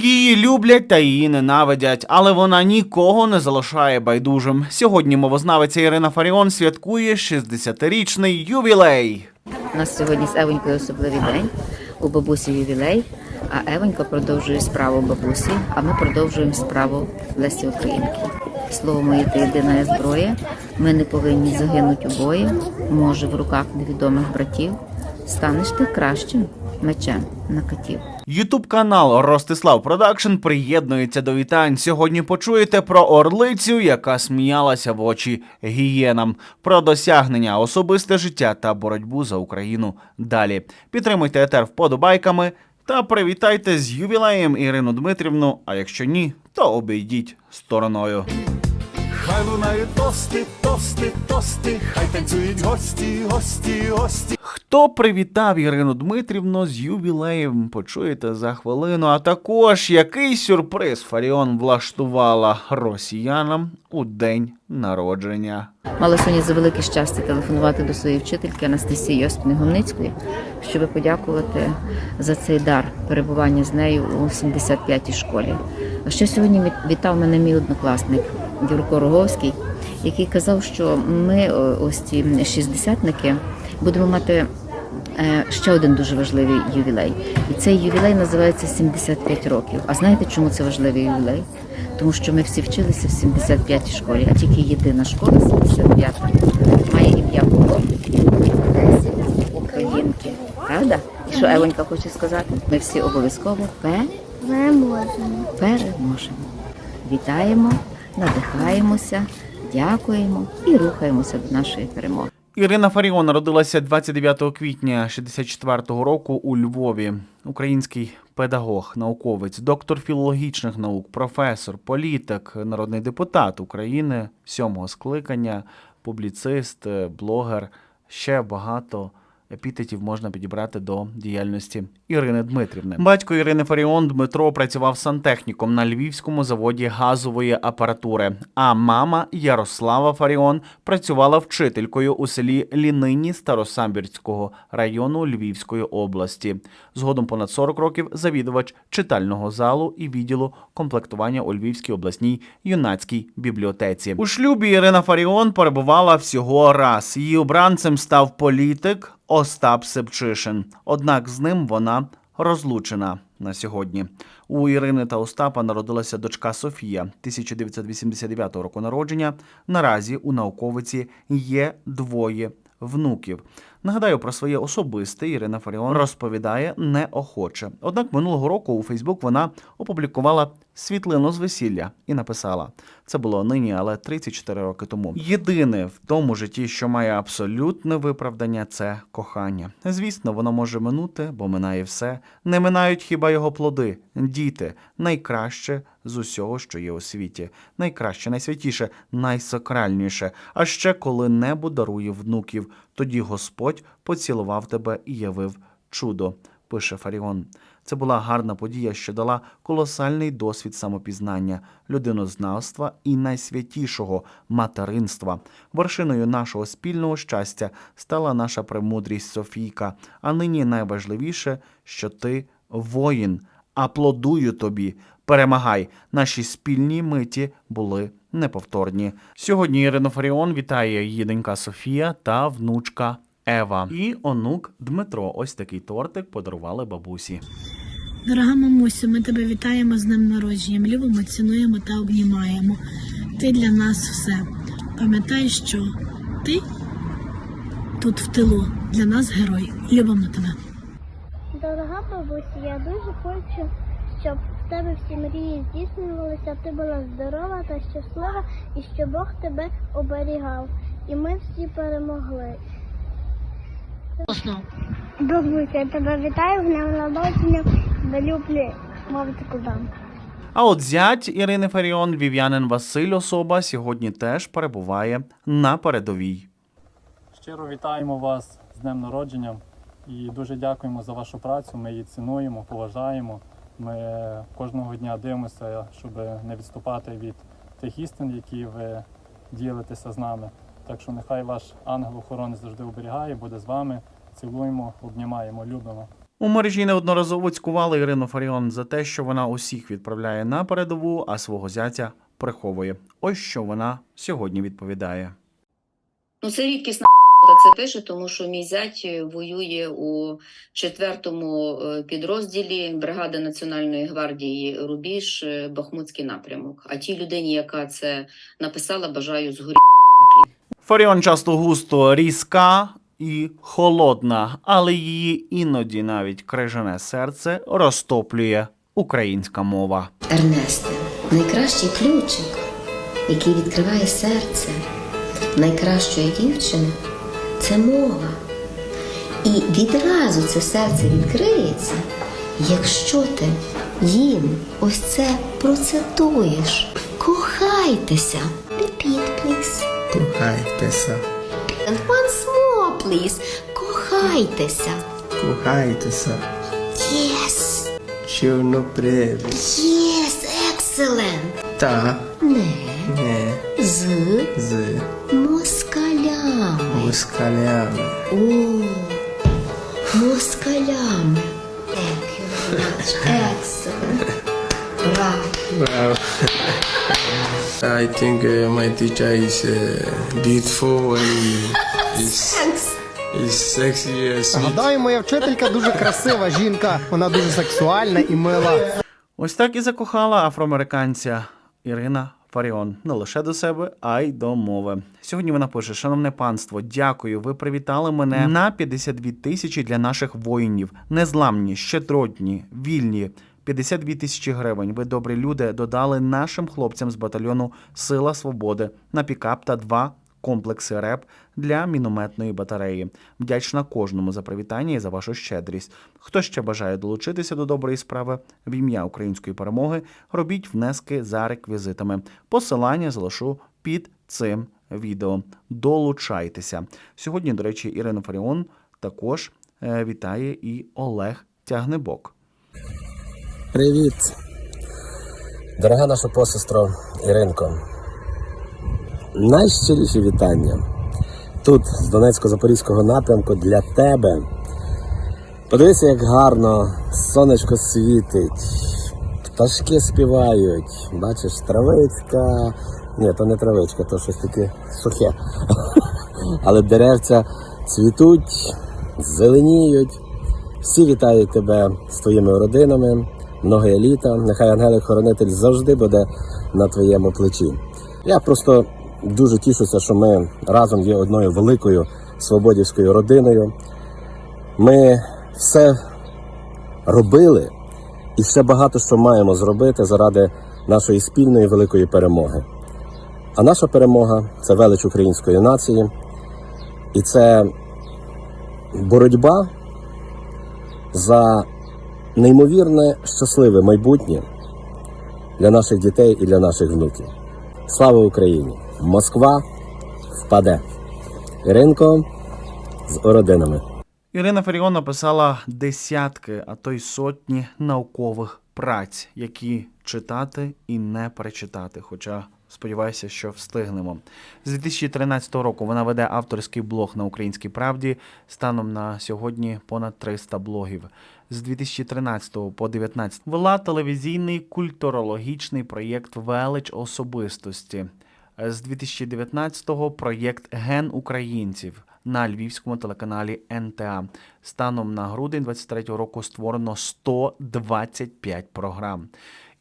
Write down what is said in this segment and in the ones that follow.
Її люблять та її ненавидять, але вона нікого не залишає байдужим. Сьогодні мовознавиця Ірина Фаріон святкує 60-річний ювілей. У нас сьогодні з Евонькою особливий день. У бабусі ювілей, а Евонька продовжує справу бабусі, а ми продовжуємо справу Лесі Українки. Слово моє ти єдина зброя. Ми не повинні загинути у бої. Може, в руках невідомих братів. Станеш ти кращим мечем на катів. Ютуб канал Ростислав Продакшн приєднується до вітань. Сьогодні почуєте про орлицю, яка сміялася в очі гієнам, про досягнення, особисте життя та боротьбу за Україну. Далі підтримуйте етер вподобайками та привітайте з ювілеєм Ірину Дмитрівну. А якщо ні, то обійдіть стороною. Хай лунають тости, тости, тости, хай танцюють гості, гості, гості. Хто привітав Ірину Дмитрівну з ювілеєм, почуєте за хвилину. А також який сюрприз Фаріон влаштувала росіянам у день народження. Мала сьогодні за велике щастя телефонувати до своєї вчительки Анастасії Йосипни Гомницької, щоб подякувати за цей дар перебування з нею у 75-й школі. А ще сьогодні вітав мене мій однокласник Юрко Роговський, який казав, що ми, ось ці шістдесятники, будемо мати е, ще один дуже важливий ювілей. І цей ювілей називається 75 років. А знаєте, чому це важливий ювілей? Тому що ми всі вчилися в 75-й школі, а тільки єдина школа 75-та має ім'я? Лесі Українки. Правда? І що Евонька хоче сказати? Ми всі обов'язково пе- Ми можемо. переможемо. Вітаємо, надихаємося, дякуємо і рухаємося до нашої перемоги. Ірина Фаріон народилася 29 квітня 64-го року у Львові. Український педагог, науковець, доктор філологічних наук, професор, політик, народний депутат України сьомого скликання, публіцист, блогер. Ще багато епітетів можна підібрати до діяльності Ірини Дмитрівни. Батько Ірини Фаріон Дмитро працював сантехніком на львівському заводі газової апаратури. А мама Ярослава Фаріон працювала вчителькою у селі Лінині Старосамбірського району Львівської області. Згодом понад 40 років завідувач читального залу і відділу комплектування у Львівській обласній юнацькій бібліотеці. У шлюбі Ірина Фаріон перебувала всього раз. Її обранцем став політик Остап Сепчишин. Однак з ним вона розлучена на сьогодні. У Ірини та Остапа народилася дочка Софія 1989 року народження. Наразі у науковиці є двоє внуків. Нагадаю про своє особисте Ірина Фаріон розповідає неохоче. Однак минулого року у Фейсбук вона опублікувала світлину з весілля і написала: це було нині, але 34 роки тому. Єдине в тому житті, що має абсолютне виправдання, це кохання. Звісно, воно може минути, бо минає все. Не минають хіба його плоди, діти, найкраще з усього, що є у світі, найкраще, найсвятіше, найсакральніше. А ще коли-небудь дарує внуків, тоді Господь поцілував тебе і явив чудо. Пише Фаріон. Це була гарна подія, що дала колосальний досвід самопізнання, людинознавства і найсвятішого материнства. Вершиною нашого спільного щастя стала наша премудрість Софійка. А нині найважливіше, що ти воїн. Аплодую тобі, перемагай. Наші спільні миті були неповторні. Сьогодні Ірина Фаріон вітає її донька Софія та внучка Ева. І онук Дмитро. Ось такий тортик подарували бабусі. Дорога мамусю, ми тебе вітаємо з днем народження. Любимо, цінуємо та обнімаємо. Ти для нас все. Пам'ятай, що ти тут в тилу для нас герой. Любимо тебе. Дорога бабусі, я дуже хочу, щоб в тебе всі мрії здійснювалися, ти була здорова та щаслива, і щоб Бог тебе оберігав. І ми всі перемогли. Бабуся, я тебе вітаю, в днем народження, тебе люблю, мовчику дам. А от зять Ірини Фаріон, вів'янин Василь Особа, сьогодні теж перебуває на передовій. Щиро вітаємо вас з днем народження і дуже дякуємо за вашу працю. Ми її цінуємо, поважаємо. Ми кожного дня дивимося, щоб не відступати від тих істин, які ви ділитеся з нами. Так що нехай ваш ангел охорони завжди оберігає, буде з вами. Цілуємо, обнімаємо, любимо. У мережі неодноразово цькували Ірину Фаріон за те, що вона усіх відправляє на передову, а свого зятя приховує. Ось що вона сьогодні відповідає. Ну, це рідкісна це пише, тому що мій зять воює у четвертому е, підрозділі бригади Національної гвардії Рубіж, е, Бахмутський напрямок. А тій людині, яка це написала, бажаю згоріти. Фаріон часто густо різка і холодна, але її іноді навіть крижане серце розтоплює українська мова. Ернесте, найкращий ключик, який відкриває серце найкращої дівчини, це мова. І відразу це серце відкриється, якщо ти їм ось це процитуєш. Кохайтеся. Repeat, please. Кохайтеся, And once more, please. Кохайтеся. кохайтеся, Yes. чорнопривід. Yes, excellent. Та Не не з з москалями. Москалями. О, москалями. Thank you very much. Excellent. Браво. I think uh, my teacher is uh, beautiful and is, is sexy and sweet. Гадаю, моя вчителька дуже красива жінка, вона дуже сексуальна і мила. Ось так і закохала афроамериканця Ірина Фаріон не лише до себе, а й до мови. Сьогодні вона пише: Шановне панство, дякую. Ви привітали мене на 52 тисячі для наших воїнів. Незламні, щедродні, вільні. 52 тисячі гривень. Ви добрі люди додали нашим хлопцям з батальйону Сила Свободи на пікап та два комплекси РЕП для мінометної батареї. Вдячна кожному за привітання і за вашу щедрість. Хто ще бажає долучитися до доброї справи в ім'я української перемоги, робіть внески за реквізитами. Посилання залишу під цим відео. Долучайтеся. Сьогодні, до речі, Ірина Фаріон також е, вітає і Олег Тягнебок. Привіт, дорога наша посестро Іринко. Найщиріші вітання тут, з Донецько-Запорізького напрямку, для тебе. Подивися, як гарно сонечко світить, пташки співають, бачиш, травичка. Ні, то не травичка, то щось таке сухе. Але деревця цвітуть, зеленіють. Всі вітають тебе з твоїми родинами, многое літа. Нехай ангелик-хоронитель завжди буде на твоєму плечі. Я просто дуже тішуся, що ми разом є одною великою свободівською родиною. Ми все робили і ще багато що маємо зробити заради нашої спільної великої перемоги. А наша перемога це велич української нації, і це боротьба за неймовірне щасливе майбутнє для наших дітей і для наших внуків. Слава Україні! Москва впаде. Іринко з ородинами. Ірина Фаріон написала десятки, а то й сотні наукових праць, які читати і не перечитати. Хоча сподіваюся, що встигнемо. З 2013 року вона веде авторський блог на Українській правді. Станом на сьогодні понад 300 блогів. З 2013 по 2019 вела телевізійний культурологічний проєкт Велич особистості. З 2019-го проєкт Ген українців на львівському телеканалі НТА. Станом на грудень 23-го року створено 125 програм.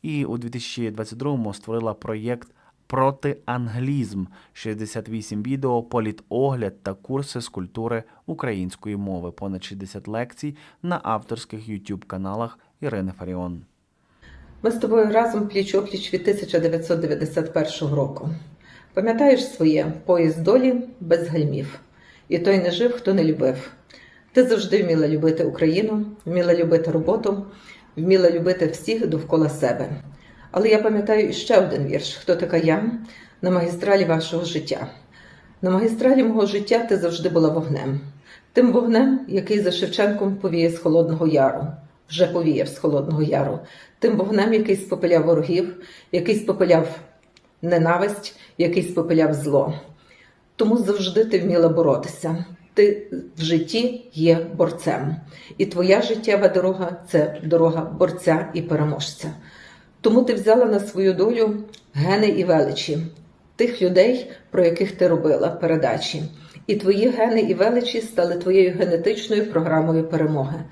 І у 2022-му створила проєкт Протианглізм 68 відео, політогляд та курси з культури української мови, понад 60 лекцій на авторських youtube каналах Ірини Фаріон. Ми з тобою разом пліч-опліч від 1991 року. Пам'ятаєш своє поїзд долі без гальмів. І той не жив, хто не любив. Ти завжди вміла любити Україну, вміла любити роботу, вміла любити всіх довкола себе. Але я пам'ятаю іще один вірш: Хто така я на магістралі вашого життя. На магістралі мого життя ти завжди була вогнем. Тим вогнем, який за Шевченком повіє з Холодного Яру, вже повіяв з Холодного Яру, тим вогнем, який спопиляв ворогів, який спопиляв ненависть, який спопиляв зло. Тому завжди ти вміла боротися. ти в житті є борцем. І твоя життєва дорога це дорога борця і переможця. Тому ти взяла на свою долю гени і величі тих людей, про яких ти робила передачі. І твої гени і величі стали твоєю генетичною програмою перемоги.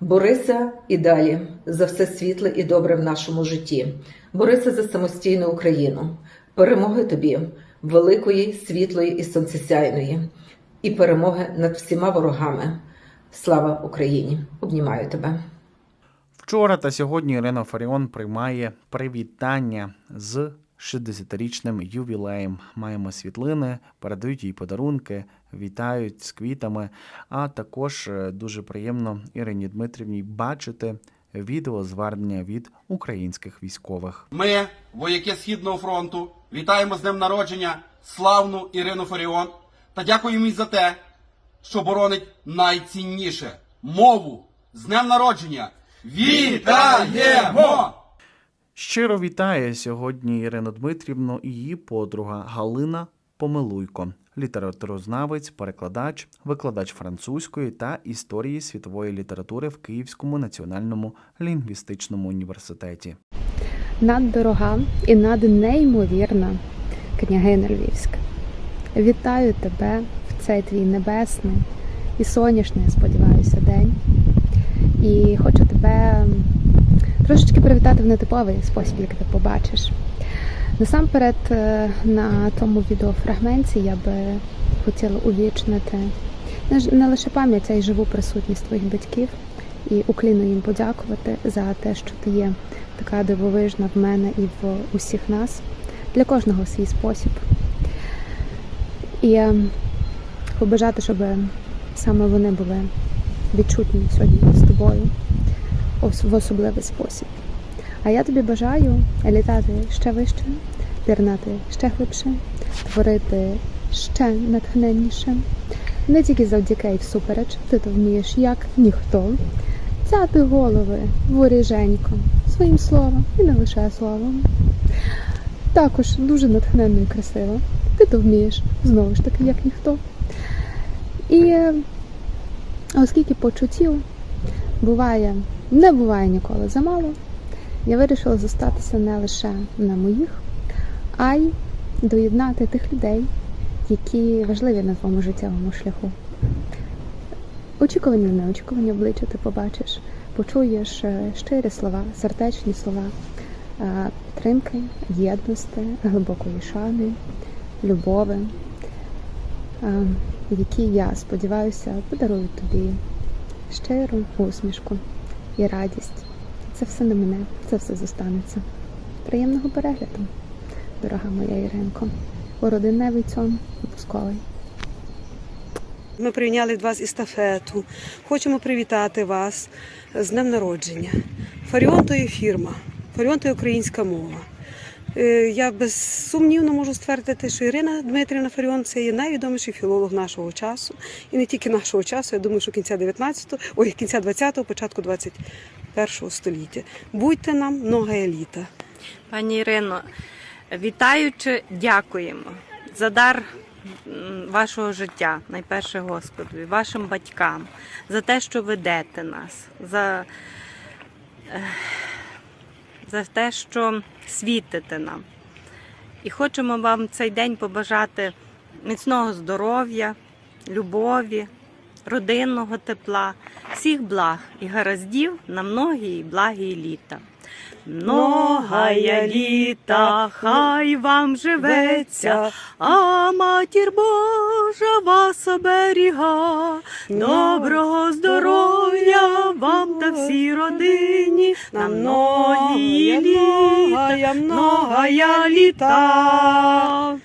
Борися і далі за все світле і добре в нашому житті. Борися за самостійну Україну. Перемоги тобі, великої, світлої і сонцесяйної, і перемоги над всіма ворогами. Слава Україні! Обнімаю тебе. Вчора та сьогодні Ірина Фаріон приймає привітання з 60-річним ювілеєм. Маємо світлини, передають їй подарунки, вітають з квітами. А також е, дуже приємно Ірині Дмитрівні бачити відеозвернення від українських військових. Ми, вояки Східного фронту, вітаємо з днем народження славну Ірину Фаріон та дякуємо їй за те, що боронить найцінніше мову з днем народження. Вітаємо! Щиро вітає сьогодні Ірину Дмитрівну і її подруга Галина Помилуйко, літературознавець, перекладач, викладач французької та історії світової літератури в Київському національному лінгвістичному університеті. наддорога і наднеймовірна княгиня Львівська. Вітаю тебе в цей твій небесний і сонячний, сподіваюся, день. І хочу тебе трошечки привітати в нетиповий спосіб, як ти побачиш. Насамперед, е, на тому відеофрагменті я би хотіла увічнити не лише пам'ять, а й живу присутність твоїх батьків і уклінно їм подякувати за те, що ти є така дивовижна в мене і в усіх нас. Для кожного свій спосіб. І е, побажати, щоб саме вони були відчутні сьогодні з тобою в особливий спосіб. А я тобі бажаю літати ще вище, пірнати ще глибше, творити ще натхненніше. Не тільки завдяки і всупереч, ти то вмієш як ніхто. Цяти голови воріженько своїм словом і не лише словом. Також дуже натхненно і красиво. Ти то вмієш знову ж таки, як ніхто. І е, оскільки почуттів буває, не буває ніколи замало, я вирішила зостатися не лише на моїх, а й доєднати тих людей, які важливі на твоєму життєвому шляху. Очікувані, неочікувані обличчя ти побачиш, почуєш е, щирі слова, сердечні слова е, підтримки, єдності, глибокої шани, любови, е, які я сподіваюся подарують тобі щиру усмішку і радість. Це все не мене, це все зостанеться. Приємного перегляду, дорога моя Іринко. У родинневий цьом випусковий. Ми прийняли вас естафету. Хочемо привітати вас з днем народження. Фаріон то є фірма, Фаріон то є українська мова. Е, Я безсумнівно можу ствердити, що Ірина Дмитрівна Фаріон це є найвідоміший філолог нашого часу. І не тільки нашого часу, я думаю, що кінця 19-го, ой, кінця 20-го, початку 21-го століття. Будьте нам нога еліта. Пані Ірино, вітаючи, дякуємо за дар вашого життя, найперше Господу, вашим батькам, за те, що ведете нас, за, е, за те, що світите нам. І хочемо вам цей день побажати міцного здоров'я, любові, родинного тепла, всіх благ і гараздів на многі і благі літа. Многая літа, хай вам живеться, а матір Божа вас оберіга. Доброго здоров'я вам та всій родині, на многі літа, многая літа.